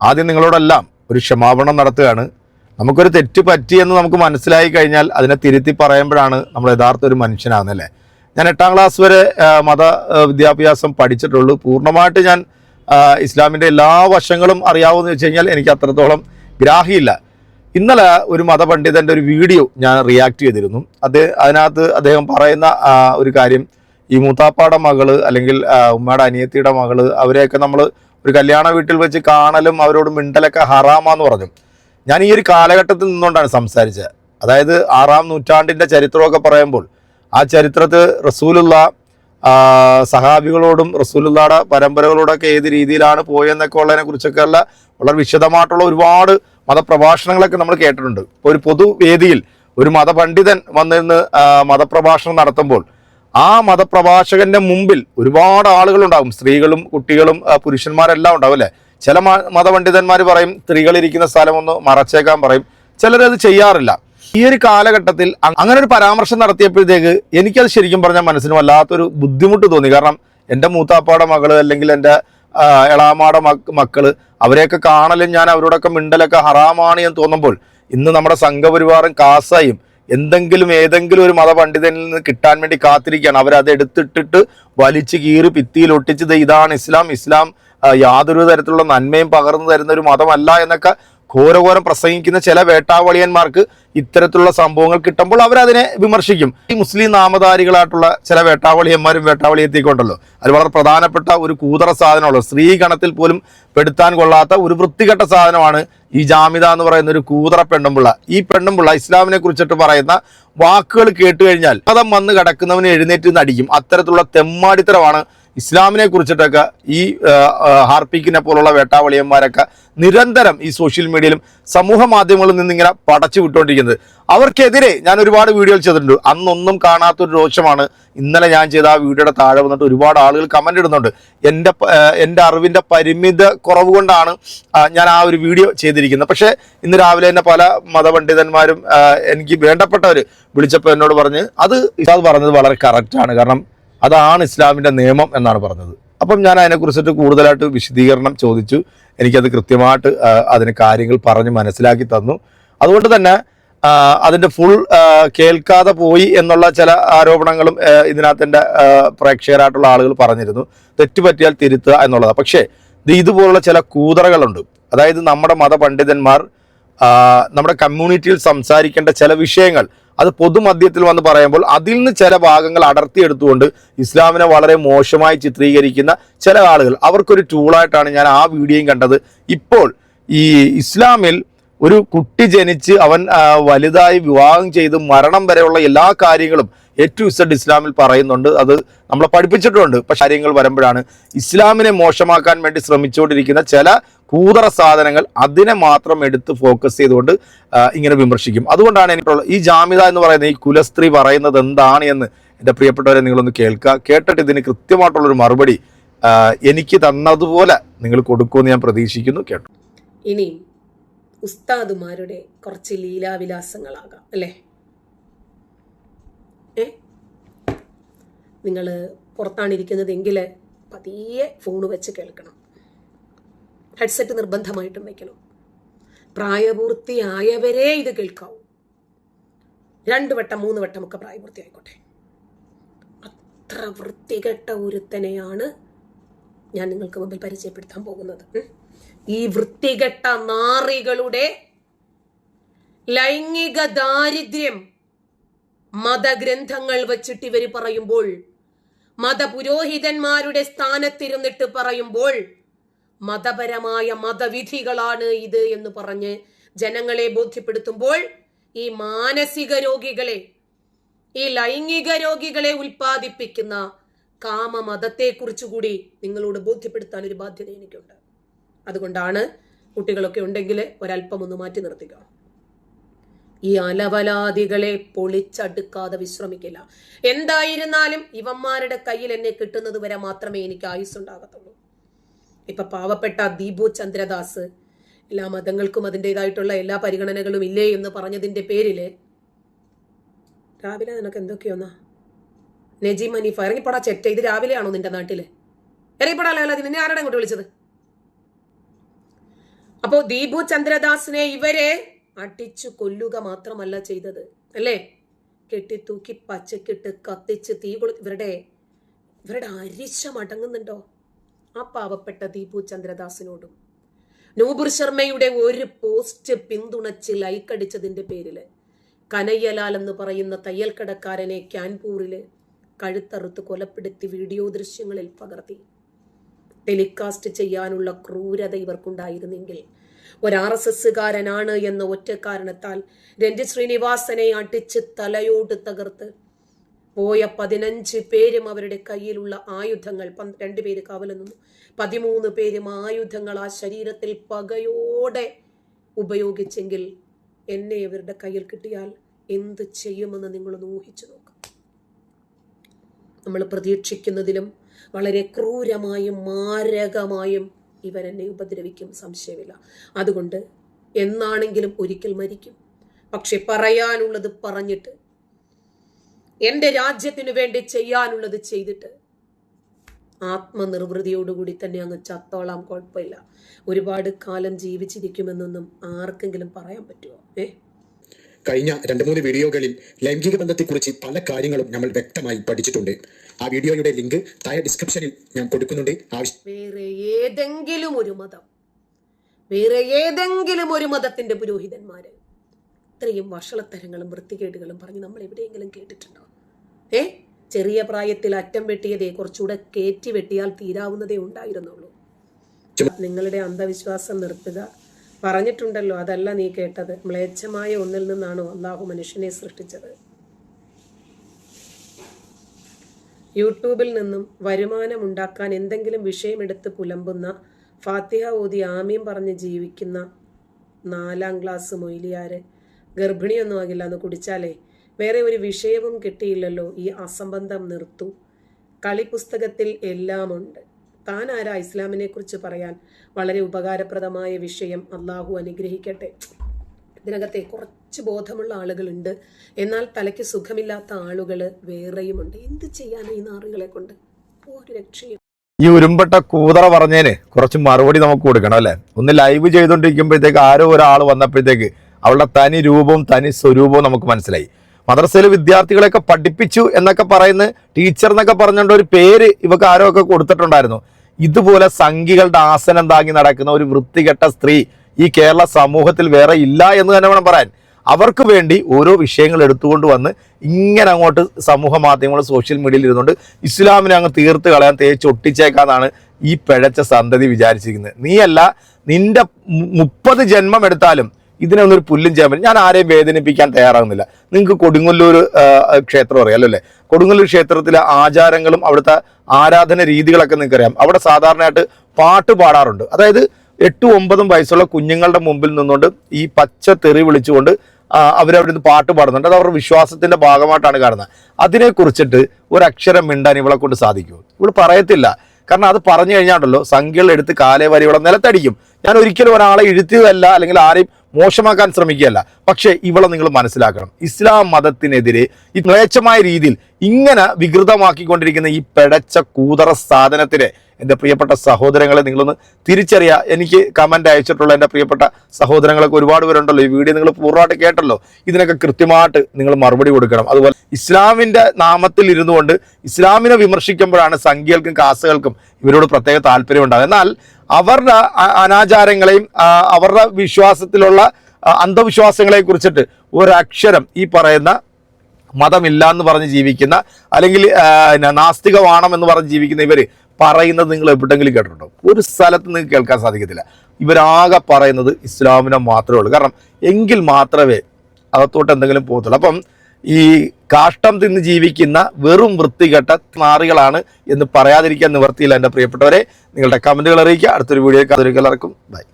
ആദ്യം നിങ്ങളോടെല്ലാം ഒരു ക്ഷമാപണം നടത്തുകയാണ്. നമുക്കൊരു തെറ്റ് പറ്റിയെന്ന് നമുക്ക് മനസ്സിലായി കഴിഞ്ഞാൽ അതിനെ തിരുത്തി പറയുമ്പോഴാണ് നമ്മൾ യഥാർത്ഥ ഒരു മനുഷ്യനാകുന്നല്ലേ ഞാൻ എട്ടാം ക്ലാസ് വരെ മത വിദ്യാഭ്യാസം പഠിച്ചിട്ടുള്ളൂ. പൂർണമായിട്ട് ഞാൻ ഇസ്ലാമിന്റെ എല്ലാ വശങ്ങളും അറിയാവുമെന്ന് വെച്ച് കഴിഞ്ഞാൽ എനിക്ക് അത്രത്തോളം ഗ്രാഹിയില്ല. ഇന്നലെ ഒരു മതപണ്ഡിതന്റെ ഒരു വീഡിയോ ഞാൻ റിയാക്ട് ചെയ്തിരുന്നു. അത് അതിനകത്ത് അദ്ദേഹം പറയുന്ന ഒരു കാര്യം ഈ മൂത്താപ്പാടെ മകൾ അല്ലെങ്കിൽ ഉമ്മയുടെ അനിയത്തിയുടെ മകൾ അവരെയൊക്കെ നമ്മൾ ഒരു കല്യാണ വീട്ടിൽ വെച്ച് കാണലും അവരോട് മിണ്ടലൊക്കെ ഹറാമാന്ന് പറഞ്ഞു. ഞാൻ ഈ ഒരു കാലഘട്ടത്തിൽ നിന്നുകൊണ്ടാണ് സംസാരിച്ചത്. അതായത് ആറാം നൂറ്റാണ്ടിന്റെ ചരിത്രമൊക്കെ പറയുമ്പോൾ ആ ചരിത്രത്തിൽ റസൂലുള്ള സഹാബികളോടും റസൂലുള്ളയുടെ പരമ്പരകളോടൊക്കെ ഏത് രീതിയിലാണ് പോയെന്നൊക്കെ ഉള്ളതിനെ കുറിച്ചൊക്കെ ഉള്ള വളരെ വിശദമായിട്ടുള്ള ഒരുപാട് മതപ്രഭാഷണങ്ങളൊക്കെ നമ്മൾ കേട്ടിട്ടുണ്ട്. ഒരു പൊതുവേദിയിൽ ഒരു മതപണ്ഡിതൻ വന്നിരുന്ന് മതപ്രഭാഷണം നടത്തുമ്പോൾ ആ മതപ്രഭാഷകന്റെ മുമ്പിൽ ഒരുപാട് ആളുകളുണ്ടാകും. സ്ത്രീകളും കുട്ടികളും പുരുഷന്മാരെല്ലാം ഉണ്ടാവും അല്ലേ? ചില മതപണ്ഡിതന്മാർ പറയും സ്ത്രീകൾ ഇരിക്കുന്ന സ്ഥലം ഒന്ന് മറച്ചേക്കാൻ പറയും. ചിലരത് ചെയ്യാറില്ല. ഈ ഒരു കാലഘട്ടത്തിൽ അങ്ങനെ ഒരു പരാമർശം നടത്തിയപ്പോഴത്തേക്ക് എനിക്കത് ശരിക്കും പറഞ്ഞാൽ മനസ്സിന് വല്ലാത്തൊരു ബുദ്ധിമുട്ട് തോന്നി. കാരണം എന്റെ മൂത്താപ്പാടെ മകൾ അല്ലെങ്കിൽ എന്റെ എളാമാടെ മക്ക മക്കൾ അവരെയൊക്കെ കാണലും ഞാൻ അവരോടൊക്കെ മിണ്ടലൊക്കെ ഹറാമാണ് എന്ന് തോന്നുമ്പോൾ ഇന്ന് നമ്മുടെ സംഘപരിവാറും കാസായും എന്തെങ്കിലും ഏതെങ്കിലും ഒരു മതപണ്ഡിതനിൽ നിന്ന് കിട്ടാൻ വേണ്ടി കാത്തിരിക്കുകയാണ്. അവരത് എടുത്തിട്ടിട്ട് വലിച്ചു കീറി ഭിത്തിയിൽ ഒട്ടിച്ചത് ഇതാണ് ഇസ്ലാം. ഇസ്ലാം യാതൊരു തരത്തിലുള്ള നന്മയും പകർന്നു തരുന്ന ഒരു മതമല്ല എന്നൊക്കെ ഘോരഘോരം പ്രസംഗിക്കുന്ന ചില വേട്ടാവളിയന്മാർക്ക് ഇത്തരത്തിലുള്ള സംഭവങ്ങൾ കിട്ടുമ്പോൾ അവരതിനെ വിമർശിക്കും. ഈ മുസ്ലിം നാമധാരികളായിട്ടുള്ള ചില വേട്ടാവളിയന്മാരും വേട്ടാവളിയെത്തിക്കൊണ്ടല്ലോ. അത് വളരെ പ്രധാനപ്പെട്ട ഒരു കൂതറ സാധനമുള്ള സ്ത്രീ ഗണത്തിൽ പോലും പെടുത്താൻ കൊള്ളാത്ത ഒരു വൃത്തികെട്ട സാധനമാണ് ഈ ജാമിത എന്ന് പറയുന്ന ഒരു കൂതറ പെണ്ണുമ്പിള്ള. ഈ പെണ്ണുമ്പിള്ള ഇസ്ലാമിനെ കുറിച്ചിട്ട് പറയുന്ന വാക്കുകൾ കേട്ട് കഴിഞ്ഞാൽ മതം വന്ന് കിടക്കുന്നവന് എഴുന്നേറ്റ് നടിക്കും അത്തരത്തിലുള്ള തെമ്മാടിത്തരമാണ് ഇസ്ലാമിനെ കുറിച്ചിട്ടൊക്കെ ഈ ഹാർപ്പിക്കിനെ പോലുള്ള വേട്ടാവളിയന്മാരൊക്കെ നിരന്തരം ഈ സോഷ്യൽ മീഡിയയിലും സമൂഹ മാധ്യമങ്ങളിൽ നിന്ന് ഇങ്ങനെ പടച്ചു വിട്ടുകൊണ്ടിരിക്കുന്നത് അവർക്കെതിരെ ഞാൻ ഒരുപാട് വീഡിയോകൾ ചെയ്തിട്ടുണ്ട്. അന്നൊന്നും കാണാത്തൊരു രോഷമാണ്. ഇന്നലെ ഞാൻ ചെയ്ത ആ വീഡിയോയുടെ താഴെ വന്നിട്ട് ഒരുപാട് ആളുകൾ കമന്റ് ഇടുന്നുണ്ട്. എന്റെ എന്റെ അറിവിന്റെ പരിമിത കുറവ് കൊണ്ടാണ് ഞാൻ ആ ഒരു വീഡിയോ ചെയ്തിരിക്കുന്നത്. പക്ഷേ ഇന്ന് രാവിലെ തന്നെ പല മതപണ്ഡിതന്മാരും എനിക്ക് വേണ്ടപ്പെട്ടവർ വിളിച്ചപ്പോൾ എന്നോട് പറഞ്ഞ് അത് ഇസാദ് പറഞ്ഞത് വളരെ കറക്റ്റാണ് കാരണം അതാണ് ഇസ്ലാമിന്റെ നിയമം എന്നാണ് പറഞ്ഞത്. അപ്പം ഞാൻ അതിനെക്കുറിച്ചിട്ട് കൂടുതലായിട്ട് വിശദീകരണം ചോദിച്ചു. എനിക്കത് കൃത്യമായിട്ട് അതിന് കാര്യങ്ങൾ പറഞ്ഞ് മനസ്സിലാക്കി തന്നു. അതുകൊണ്ട് തന്നെ അതിന്റെ ഫുൾ കേൾക്കാതെ പോയി എന്നുള്ള ചില ആരോപണങ്ങളും ഇതിനകത്തിന്റെ പ്രേക്ഷകരായിട്ടുള്ള ആളുകൾ പറഞ്ഞിരുന്നു. തെറ്റുപറ്റിയാൽ തിരുത്തുക എന്നുള്ളതാണ്. പക്ഷേ ഇത് ഇതുപോലുള്ള ചില കൂതറകളുണ്ട്. അതായത് നമ്മുടെ മതപണ്ഡിതന്മാർ നമ്മുടെ കമ്മ്യൂണിറ്റിയിൽ സംസാരിക്കേണ്ട ചില വിഷയങ്ങൾ അത് പൊതുമധ്യത്തിൽ വന്ന് പറയുമ്പോൾ അതിൽ നിന്ന് ചില ഭാഗങ്ങൾ അടർത്തിയെടുത്തുകൊണ്ട് ഇസ്ലാമിനെ വളരെ മോശമായി ചിത്രീകരിക്കുന്ന ചില ആളുകൾ. അവർക്കൊരു ടൂളായിട്ടാണ് ഞാൻ ആ വീഡിയോയും കണ്ടത്. ഇപ്പോൾ ഈ ഇസ്ലാമിൽ ഒരു കുട്ടി ജനിച്ച് അവൻ വലുതായി വിവാഹം ചെയ്ത് മരണം വരെയുള്ള എല്ലാ കാര്യങ്ങളും എ ടു ഇസഡ് ഇസ്ലാമിൽ പറയുന്നുണ്ട്. അത് നമ്മളെ പഠിപ്പിച്ചിട്ടുണ്ട്. പക്ഷെ കാര്യങ്ങൾ വരുമ്പോഴാണ് ഇസ്ലാമിനെ മോശമാക്കാൻ വേണ്ടി ശ്രമിച്ചുകൊണ്ടിരിക്കുന്ന ചില കൂതറ സാധനങ്ങൾ അതിനെ മാത്രം എടുത്ത് ഫോക്കസ് ചെയ്തുകൊണ്ട് ഇങ്ങനെ വിമർശിക്കും. അതുകൊണ്ടാണ് എനിക്കുള്ള ഈ ജാമ്യത എന്ന് പറയുന്നത് ഈ കുലസ്ത്രീ പറയുന്നത് എന്താണ് എന്ന് എന്റെ പ്രിയപ്പെട്ടവരെ നിങ്ങളൊന്ന് കേൾക്കുക കേട്ടിട്ട് ഇതിന് കൃത്യമായിട്ടുള്ളൊരു മറുപടി എനിക്ക് തന്നതുപോലെ നിങ്ങൾ കൊടുക്കുമെന്ന് ഞാൻ പ്രതീക്ഷിക്കുന്നു. കേട്ടു. ഇനി ഉസ്താദുമാരുടെ കുറച്ച് ലീലാവിലാസങ്ങളാകാം അല്ലേ? ഏ? നിങ്ങൾ പുറത്താണിരിക്കുന്നതെങ്കിൽ പതിയെ ഫോൺ വെച്ച് കേൾക്കണം. ഹെഡ്സെറ്റ് നിർബന്ധമായിട്ടും വയ്ക്കണം പ്രായപൂർത്തിയായവരെ ഇത് കേൾക്കാവൂ. രണ്ട് വട്ടം മൂന്ന് വട്ടമൊക്കെ പ്രായപൂർത്തിയായിക്കോട്ടെ. അത്ര വൃത്തികെട്ട ഒരുത്തനെയാണ് ഞാൻ നിങ്ങൾക്ക് മുമ്പിൽ പരിചയപ്പെടുത്താൻ പോകുന്നത്. ഈ വൃത്തികെട്ട നാറികളുടെ ലൈംഗിക ദാരിദ്ര്യം മതഗ്രന്ഥങ്ങൾ വച്ചിട്ട് ഇവർ പറയുമ്പോൾ മതപുരോഹിതന്മാരുടെ സ്ഥാനത്തിരുന്നിട്ട് പറയുമ്പോൾ മതപരമായ മതവിധികളാണ് ഇത് എന്ന് പറഞ്ഞ് ജനങ്ങളെ ബോധ്യപ്പെടുത്തുമ്പോൾ ഈ മാനസിക രോഗികളെ ഈ ലൈംഗിക രോഗികളെ ഉൽപ്പാദിപ്പിക്കുന്ന കാമമതത്തെക്കുറിച്ച് കൂടി നിങ്ങളോട് ബോധ്യപ്പെടുത്താൻ ഒരു ബാധ്യത എനിക്കുണ്ട്. അതുകൊണ്ടാണ് കുട്ടികളൊക്കെ ഉണ്ടെങ്കിൽ ഒരല്പം ഒന്ന് മാറ്റി നിർത്തുക. ഈ അലവലാദികളെ പൊളിച്ചടുക്കാതെ വിശ്രമിക്കില്ല. എന്തായിരുന്നാലും ഇവന്മാരുടെ കയ്യിൽ എന്നെ കിട്ടുന്നത് വരെ മാത്രമേ എനിക്ക് ആയുസ് ഉണ്ടാകത്തുള്ളൂ ഇപ്പൊ പാവപ്പെട്ട ദീപു ചന്ദ്രദാസ് എല്ലാ മതങ്ങൾക്കും അതിന്റെതായിട്ടുള്ള എല്ലാ പരിഗണനകളും ഇല്ലേ എന്ന് പറഞ്ഞതിന്റെ പേരിൽ രാവിലെ നിനക്ക് എന്തൊക്കെയൊന്നാ നജീം മനീഫ ഇറങ്ങിപ്പോടാ ചെറ്റ. ഇത് രാവിലെയാണോ നിന്റെ നാട്ടിൽ? ഇറങ്ങിപ്പോടാ അല്ല നിന്നെ ആരുടെ അങ്ങോട്ട് വിളിച്ചത്? അപ്പോ ദീപു ചന്ദ്രദാസിനെ ഇവരെ അടിച്ചു കൊല്ലുക മാത്രമല്ല ചെയ്തത്. അല്ലേ? കെട്ടിത്തൂക്കി പച്ചക്കിട്ട് കത്തിച്ച് തീ കൊളു ഇവരുടെ ഇവരുടെ അരിശം അടങ്ങുന്നുണ്ടോ? ആ പാവപ്പെട്ട ദീപു ചന്ദ്രദാസിനോടും. നൂപുർ ശർമ്മയുടെ ഒരു പോസ്റ്റ് പിന്തുണച്ച് ലൈക്ക് പേരിൽ കനയ്യലാൽ എന്ന് പറയുന്ന തയ്യൽക്കടക്കാരനെ ക്യാൻപൂരിൽ കഴുത്തറുത്ത് കൊലപ്പെടുത്തി വീഡിയോ ദൃശ്യങ്ങളിൽ പകർത്തി. ടെലികാസ്റ്റ് ചെയ്യാനുള്ള ക്രൂരത ഇവർക്കുണ്ടായിരുന്നെങ്കിൽ ഒരു ആർ എസ് എസ്സുകാരനാണ് എന്ന ഒറ്റ കാരണത്താൽ രഞ്ജിത് ശ്രീനിവാസനെ അടിച്ച് തലയോട് തകർത്ത് പോയ പതിനഞ്ച് പേരും അവരുടെ കയ്യിലുള്ള ആയുധങ്ങൾ രണ്ട് പേര് കാവൽ നിന്നു. പതിമൂന്ന് പേരും ആയുധങ്ങൾ ആ ശരീരത്തിൽ പകയോടെ ഉപയോഗിച്ചെങ്കിൽ എന്നെ ഇവരുടെ കയ്യിൽ കിട്ടിയാൽ എന്ത് ചെയ്യുമെന്ന് നിങ്ങളൊന്ന് ഊഹിച്ചു നോക്ക്. നമ്മൾ പ്രതീക്ഷിക്കുന്നതിലും വളരെ ക്രൂരമായും മാരകമായും ഇവരെന്നെ ഉപദ്രവിക്കും സംശയമില്ല. അതുകൊണ്ട് എന്നാണെങ്കിലും ഒരിക്കൽ മരിക്കും. പക്ഷെ പറയാനുള്ളത് പറഞ്ഞിട്ട് എന്റെ രാജ്യത്തിനു വേണ്ടി ചെയ്യാനുള്ളത് ചെയ്തിട്ട് ആത്മനിർവൃതിയോടുകൂടി തന്നെ അങ്ങ് ചത്തോളാം കുഴപ്പമില്ല. ഒരുപാട് കാലം ജീവിച്ചിരിക്കുമെന്നൊന്നും ആർക്കെങ്കിലും പറയാൻ പറ്റുമോ ഏ? കഴിഞ്ഞ രണ്ട് മൂന്ന് വീഡിയോകളിൽ ലൈംഗിക ബന്ധത്തെക്കുറിച്ച് പല കാര്യങ്ങളും നമ്മൾ വ്യക്തമായി പഠിച്ചിട്ടുണ്ട്. ആ വീഡിയോയുടെ ലിങ്ക് താഴെ ഡിസ്ക്രിപ്ഷനിൽ ഞാൻ കൊടുക്കുന്നുണ്ട്. വേറെ ഏതെങ്കിലും ഒരു മതം വേറെ ഏതെങ്കിലും ഒരു മതത്തിന്റെ പുരോഹിതന്മാര് ഇത്രയും വഷളത്തരങ്ങളും വൃത്തികേടുകളും പറഞ്ഞ് നമ്മൾ എവിടെയെങ്കിലും കേട്ടിട്ടുണ്ടോ? ഏ? ചെറിയ പ്രായത്തിൽ അറ്റം വെട്ടിയതേ കുറച്ചുകൂടെ കയറ്റി വെട്ടിയാൽ തീരാവുന്നതേ ഉണ്ടായിരുന്നുള്ളൂ. നിങ്ങളുടെ അന്ധവിശ്വാസം നിർത്തുക. പറഞ്ഞിട്ടുണ്ടല്ലോ അതല്ല നീ കേട്ടത്. മ്ലേച്ഛമായ ഒന്നിൽ നിന്നാണ് അള്ളാഹു മനുഷ്യനെ സൃഷ്ടിച്ചത്. യൂട്യൂബിൽ നിന്നും വരുമാനം ഉണ്ടാക്കാൻ എന്തെങ്കിലും വിഷയമെടുത്ത് പുലമ്പുന്ന ഫാത്തിഹ ഓതി ആമീം പറഞ്ഞ് ജീവിക്കുന്ന നാലാം ക്ലാസ് മൊയിലിയാര് ഗർഭിണിയൊന്നും ആകില്ല എന്ന് കുടിച്ചാലേ. വേറെ ഒരു വിഷയവും കിട്ടിയില്ലല്ലോ ഈ അസംബന്ധം നിർത്തു. കളിപുസ്തകത്തിൽ എല്ലാമുണ്ട്. താൻ ആരാ ഇസ്ലാമിനെ കുറിച്ച് പറയാൻ? വളരെ ഉപകാരപ്രദമായ വിഷയം അള്ളാഹു അനുഗ്രഹിക്കട്ടെ. ഇതിനകത്തെ കുറച്ച് ബോധമുള്ള ആളുകളുണ്ട്. എന്നാൽ തലയ്ക്ക് സുഖമില്ലാത്ത ആളുകൾ വേറെയുമുണ്ട്. എന്ത് ചെയ്യാൻ ഈ നാറുകളെ കൊണ്ട്? ഒരു രക്ഷയും. ഈ ഉരുമ്പട്ട കൂതറ പറഞ്ഞേനെ കുറച്ച് മറുപടി നമുക്ക് കൊടുക്കണം അല്ലെ? ഒന്ന് ലൈവ് ചെയ്തുകൊണ്ടിരിക്കുമ്പോഴത്തേക്ക് ആരോ ഒരാൾ വന്നപ്പോഴത്തേക്ക് അവളുടെ തനി രൂപവും തനി സ്വരൂപവും നമുക്ക് മനസ്സിലായി. മദ്രസയിലെ വിദ്യാർത്ഥികളെയൊക്കെ പഠിപ്പിച്ചു എന്നൊക്കെ പറയുന്ന ടീച്ചർ എന്നൊക്കെ പറഞ്ഞുകൊണ്ട് ഒരു പേര് ഇവക്ക് ആരോ ഒക്കെ കൊടുത്തിട്ടുണ്ടായിരുന്നു. ഇതുപോലെ സംഘികളുടെ ആസനം താങ്ങി നടക്കുന്ന ഒരു വൃത്തികെട്ട സ്ത്രീ ഈ കേരള സമൂഹത്തിൽ വേറെ ഇല്ല എന്ന് തന്നെ വേണം പറയാൻ. അവർക്ക് വേണ്ടി ഓരോ വിഷയങ്ങൾ എടുത്തുകൊണ്ട് വന്ന് ഇങ്ങനെ അങ്ങോട്ട് സമൂഹ മാധ്യമങ്ങൾ സോഷ്യൽ മീഡിയയിൽ ഇരുന്നുകൊണ്ട് ഇസ്ലാമിനെ അങ്ങ് തീർത്ത് കളയാൻ തേച്ച് ഒട്ടിച്ചേക്കാന്നാണ് ഈ പിഴച്ച സന്തതി വിചാരിച്ചിരിക്കുന്നത്. നീയല്ല നിന്റെ മുപ്പത് ജന്മം എടുത്താലും ഇതിനൊന്നും ഒന്നൊരു പുല്ലും ചെയ്യാൻ പറ്റും. ഞാൻ ആരെയും വേദനിപ്പിക്കാൻ തയ്യാറാകുന്നില്ല. നിങ്ങൾക്ക് കൊടുങ്ങല്ലൂർ ക്ഷേത്രം അറിയാലോ അല്ലേ? കൊടുങ്ങല്ലൂർ ക്ഷേത്രത്തിലെ ആചാരങ്ങളും അവിടുത്തെ ആരാധന രീതികളൊക്കെ നിങ്ങൾക്കറിയാം. അവിടെ സാധാരണയായിട്ട് പാട്ട് പാടാറുണ്ട്. അതായത് എട്ടും ഒമ്പതും വയസ്സുള്ള കുഞ്ഞുങ്ങളുടെ മുമ്പിൽ നിന്നുകൊണ്ട് ഈ പച്ച തെറി വിളിച്ചുകൊണ്ട് ആ, അവരവിടെ നിന്ന് പാട്ട് പാടുന്നുണ്ട്. അത് അവരുടെ വിശ്വാസത്തിന്റെ ഭാഗമായിട്ടാണ് കാണുന്നത്. അതിനെ ഒരു അക്ഷരം മിണ്ടാൻ ഇവളെ കൊണ്ട് സാധിക്കുമോ? ഇവൾ പറയത്തില്ല. കാരണം അത് പറഞ്ഞു കഴിഞ്ഞാണ്ടല്ലോ സംഖ്യകൾ എടുത്ത് കാലേ വരി ഇവിടെ നിലത്തടിക്കും. ഞാൻ ഒരിക്കലും ഒരാളെ ഇഴുത്തിയതല്ല അല്ലെങ്കിൽ ആരെയും മോശമാക്കാൻ ശ്രമിക്കുകയല്ല. പക്ഷേ ഇവളെ നിങ്ങൾ മനസ്സിലാക്കണം. ഇസ്ലാം മതത്തിനെതിരെ ഈ മ്ലേച്ഛമായ രീതിയിൽ ഇങ്ങനെ വികൃതമാക്കിക്കൊണ്ടിരിക്കുന്ന ഈ പെടച്ച കൂതറ സാധനത്തിനെ എന്റെ പ്രിയപ്പെട്ട സഹോദരങ്ങളെ നിങ്ങളൊന്ന് തിരിച്ചറിയുക എനിക്ക് കമന്റ് അയച്ചിട്ടുള്ള എന്റെ പ്രിയപ്പെട്ട സഹോദരങ്ങളൊക്കെ ഒരുപാട് പേരുണ്ടല്ലോ. ഈ വീഡിയോ നിങ്ങൾ പൂർണമായിട്ട് കേട്ടല്ലോ. ഇതിനൊക്കെ കൃത്യമായിട്ട് നിങ്ങൾ മറുപടി കൊടുക്കണം. അതുപോലെ ഇസ്ലാമിന്റെ നാമത്തിൽ ഇരുന്നുകൊണ്ട് ഇസ്ലാമിനെ വിമർശിക്കുമ്പോഴാണ് സംഖ്യകൾക്കും കാസുകൾക്കും ഇവരോട് പ്രത്യേക താല്പര്യം ഉണ്ടാകും എന്നാൽ അവരുടെ അനാചാരങ്ങളെയും അവരുടെ വിശ്വാസത്തിലുള്ള അന്ധവിശ്വാസങ്ങളെ കുറിച്ചിട്ട് ഒരക്ഷരം ഈ പറയുന്ന മതമില്ല എന്ന് പറഞ്ഞ് ജീവിക്കുന്ന അല്ലെങ്കിൽ നാസ്തികമാണം എന്ന് പറഞ്ഞ് ജീവിക്കുന്ന ഇവർ പറയുന്നത് നിങ്ങൾ എവിടെങ്കിലും കേട്ടിട്ടുണ്ടോ? ഒരു സ്ഥലത്ത് നിങ്ങൾക്ക് കേൾക്കാൻ സാധിക്കത്തില്ല. ഇവരാകെ പറയുന്നത് ഇസ്ലാമിനെ മാത്രമേ ഉള്ളൂ. കാരണം എങ്കിൽ മാത്രമേ അകത്തോട്ട് എന്തെങ്കിലും പോകത്തുള്ളൂ. അപ്പം ഈ കാഷ്ടം തിന്ന് ജീവിക്കുന്ന വെറും വൃത്തികെട്ട നാറികളാണ് എന്ന് പറയാതിരിക്കാൻ നിവർത്തിയില്ല എന്റെ പ്രിയപ്പെട്ടവരെ. നിങ്ങളുടെ കമന്റുകൾ അറിയിക്കുക. അടുത്തൊരു വീഡിയോ എല്ലാവർക്കും ബൈ.